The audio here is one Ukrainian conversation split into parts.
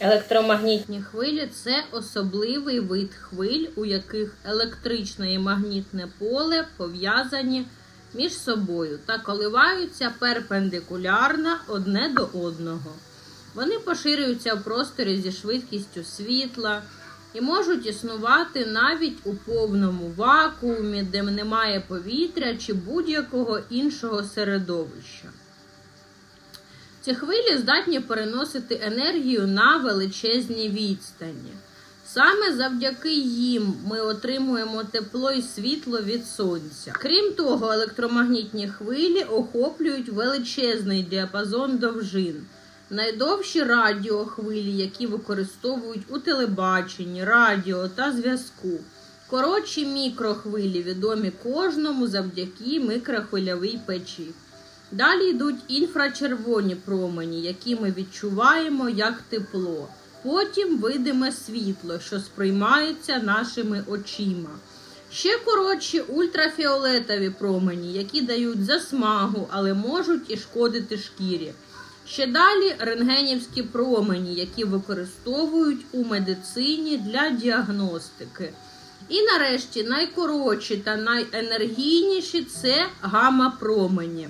Електромагнітні хвилі це особливий вид хвиль, у яких електричне і магнітне поле пов'язані між собою та коливаються перпендикулярно одне до одного. Вони поширюються в просторі зі швидкістю світла і можуть існувати навіть у повному вакуумі, де немає повітря чи будь-якого іншого середовища. Ці хвилі здатні переносити енергію на величезні відстані. Саме завдяки їм ми отримуємо тепло і світло від сонця. Крім того, електромагнітні хвилі охоплюють величезний діапазон довжин. Найдовші радіохвилі, які використовують у телебаченні, радіо та зв'язку. Коротші мікрохвилі відомі кожному завдяки микрохвильовій печі. Далі йдуть інфрачервоні промені, які ми відчуваємо як тепло. Потім видиме світло, що сприймається нашими очима. Ще коротші ультрафіолетові промені, які дають засмагу, але можуть і шкодити шкірі. Ще далі рентгенівські промені, які використовують у медицині для діагностики. І нарешті найкоротші та найенергійніші це гамма-промені.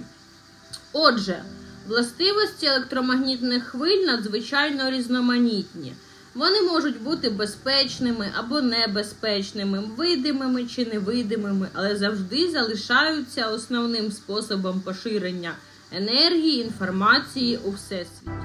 Отже, властивості електромагнітних хвиль надзвичайно різноманітні. Вони можуть бути безпечними або небезпечними, видимими чи невидимими, але завжди залишаються основним способом поширення енергії, інформації у всесвіті.